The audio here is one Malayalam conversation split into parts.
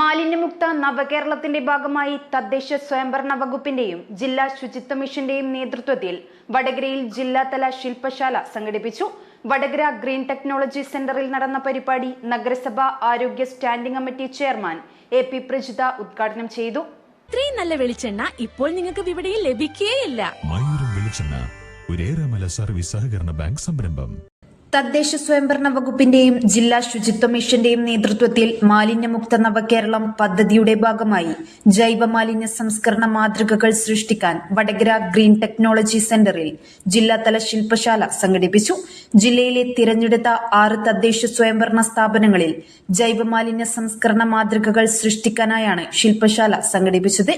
മാലിന്യമുക്ത നവകേരളത്തിന്റെ ഭാഗമായി തദ്ദേശ സ്വയംഭരണ വകുപ്പിന്റെയും ജില്ലാ ശുചിത്വ മിഷന്റെയും നേതൃത്വത്തിൽ വടകരയിൽ ജില്ലാതല ശില്പശാല സംഘടിപ്പിച്ചു. വടകര ഗ്രീൻ ടെക്നോളജി സെന്ററിൽ നടന്ന പരിപാടി നഗരസഭ ആരോഗ്യ standing committee chairman A P Prajitha ഉദ്ഘാടനം ചെയ്തു. ഇത്രയും നല്ല വെളിച്ചെണ്ണ ഇപ്പോൾ നിങ്ങൾക്ക് വിപണിയിൽ ലഭിക്കുകയില്ല മയൂരം വെളിച്ചെണ്ണ ഒരേറെമല സർവീസ് സഹകരണ ബാങ്ക് സംരംഭം. തദ്ദേശ സ്വയംഭരണ വകുപ്പിന്റെയും ജില്ലാ ശുചിത്വ മിഷന്റെയും നേതൃത്വത്തിൽ മാലിന്യമുക്ത നവകേരളം പദ്ധതിയുടെ ഭാഗമായി ജൈവ മാലിന്യ സംസ്കരണ മാതൃകകൾ സൃഷ്ടിക്കാൻ വടകര ഗ്രീൻ ടെക്നോളജി സെന്ററിൽ ജില്ലാതല ശില്പശാല സംഘടിപ്പിച്ചു. ജില്ലയിലെ തിരഞ്ഞെടുത്ത ആറ് തദ്ദേശ സ്വയംഭരണ സ്ഥാപനങ്ങളിൽ ജൈവ മാലിന്യ സംസ്കരണ മാതൃകകൾ സൃഷ്ടിക്കാനായാണ് ശില്പശാല സംഘടിപ്പിച്ചത്.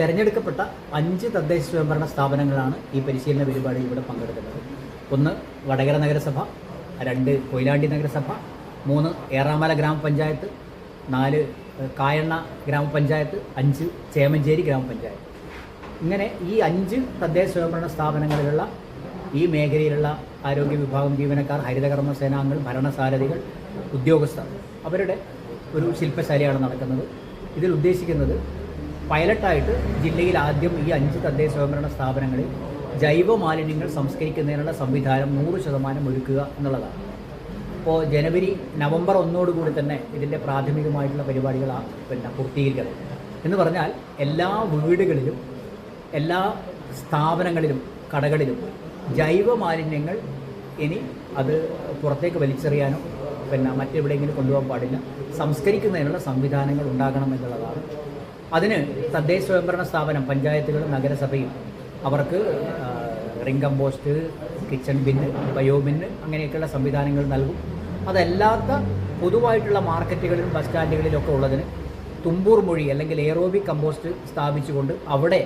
തെരഞ്ഞെടുക്കപ്പെട്ട അഞ്ച് തദ്ദേശ സ്വയംഭരണ സ്ഥാപനങ്ങളാണ് ഈ പരിശീലന പരിപാടിയിൽ ഇവിടെ പങ്കെടുക്കുന്നത്. ഒന്ന് വടകര നഗരസഭ രണ്ട് കൊയിലാണ്ടി നഗരസഭ മൂന്ന് ഏറാമല ഗ്രാമപഞ്ചായത്ത് നാല് കായണ്ണ ഗ്രാമപഞ്ചായത്ത് അഞ്ച് ചേമഞ്ചേരി ഗ്രാമപഞ്ചായത്ത്. ഇങ്ങനെ ഈ അഞ്ച് തദ്ദേശ സ്വയംഭരണ സ്ഥാപനങ്ങളിലുള്ള ഈ മേഖലയിലുള്ള ആരോഗ്യ വിഭാഗം ജീവനക്കാർ ഹരിതകർമ്മ സേനാംഗങ്ങൾ ഭരണസാരഥികൾ ഉദ്യോഗസ്ഥർ അവരുടെ ഒരു ശില്പശാലയാണ് നടക്കുന്നത്. ഇതിൽ ഉദ്ദേശിക്കുന്നത് പൈലറ്റായിട്ട് ജില്ലയിൽ ആദ്യം ഈ അഞ്ച് തദ്ദേശ സ്വയംഭരണ സ്ഥാപനങ്ങളിൽ ജൈവ മാലിന്യങ്ങൾ സംസ്കരിക്കുന്നതിനുള്ള സംവിധാനം നൂറ് ശതമാനം ഒരുക്കുക എന്നുള്ളതാണ്. അപ്പോൾ ജനുവരി നവംബർ ഒന്നോടുകൂടി തന്നെ ഇതിന്റെ പ്രാഥമികമായിട്ടുള്ള പരിപാടികൾ പിന്നെ പൂർത്തീകരിക്കണം എന്ന് പറഞ്ഞാൽ എല്ലാ വീടുകളിലും എല്ലാ സ്ഥാപനങ്ങളിലും കടകളിലും ജൈവ മാലിന്യങ്ങൾ ഇനി അത് പുറത്തേക്ക് വലിച്ചെറിയാനോ പിന്നെ മറ്റെവിടെയെങ്കിലും കൊണ്ടുപോകാൻ പാടില്ല. സംസ്കരിക്കുന്നതിനുള്ള സംവിധാനങ്ങൾ ഉണ്ടാകണം എന്നുള്ളതാണ്. അതിന് തദ്ദേശ സ്വയംഭരണ സ്ഥാപനം പഞ്ചായത്തുകളും നഗരസഭയും അവർക്ക് ring compost kitchen bin bio bin അങ്ങനെയൊക്കെയുള്ള സംവിധാനങ്ങൾ നൽകും. അതല്ലാത്ത പൊതുവായിട്ടുള്ള മാർക്കറ്റുകളിലും ബസ് സ്റ്റാൻഡുകളിലൊക്കെ ഉള്ളതിന് തുമ്പൂർ മൊഴി അല്ലെങ്കിൽ എയറോബിക് കമ്പോസ്റ്റ് സ്ഥാപിച്ചുകൊണ്ട് അവിടെ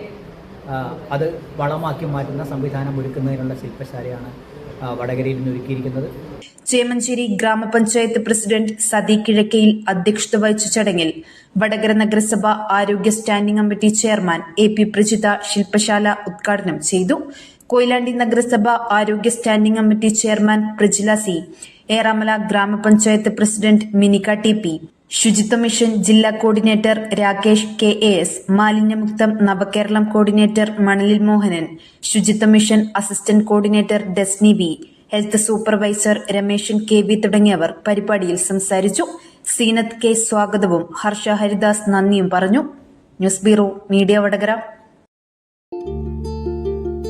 അത് വളമാക്കി മാറ്റുന്ന സംവിധാനം ഒരുക്കുന്നതിനുള്ള ശില്പശാലയാണ് വടകരയിൽ നിന്ന് ഒരുക്കിയിരിക്കുന്നത്. ചേമഞ്ചേരി ഗ്രാമപഞ്ചായത്ത് പ്രസിഡന്റ് സതി കിഴക്കയിൽ അധ്യക്ഷത വഹിച്ച ചടങ്ങിൽ വടകര നഗരസഭ ആരോഗ്യ standing committee chairman A P Prajitha ശില്പശാല ഉദ്ഘാടനം ചെയ്തു. കൊയിലാണ്ടി നഗരസഭ ആരോഗ്യ standing committee chairman Prajila C. Eramala ഗ്രാമപഞ്ചായത്ത് പ്രസിഡന്റ് മിനിക ടി പി. ശുചിത്വ മിഷൻ ജില്ലാ coordinator Rakesh K A S മാലിന്യമുക്തം Navakeralam coordinator മണലിൽ മോഹനൻ ശുചിത്വ mission assistant coordinator Desni V health supervisor Rameshan K V തുടങ്ങിയവർ പരിപാടിയിൽ സംസാരിച്ചു. സീനത്ത് കെ സ്വാഗതവും ഹർഷ ഹരിദാസ് നന്ദിയും പറഞ്ഞു. News bureau media Vadakara.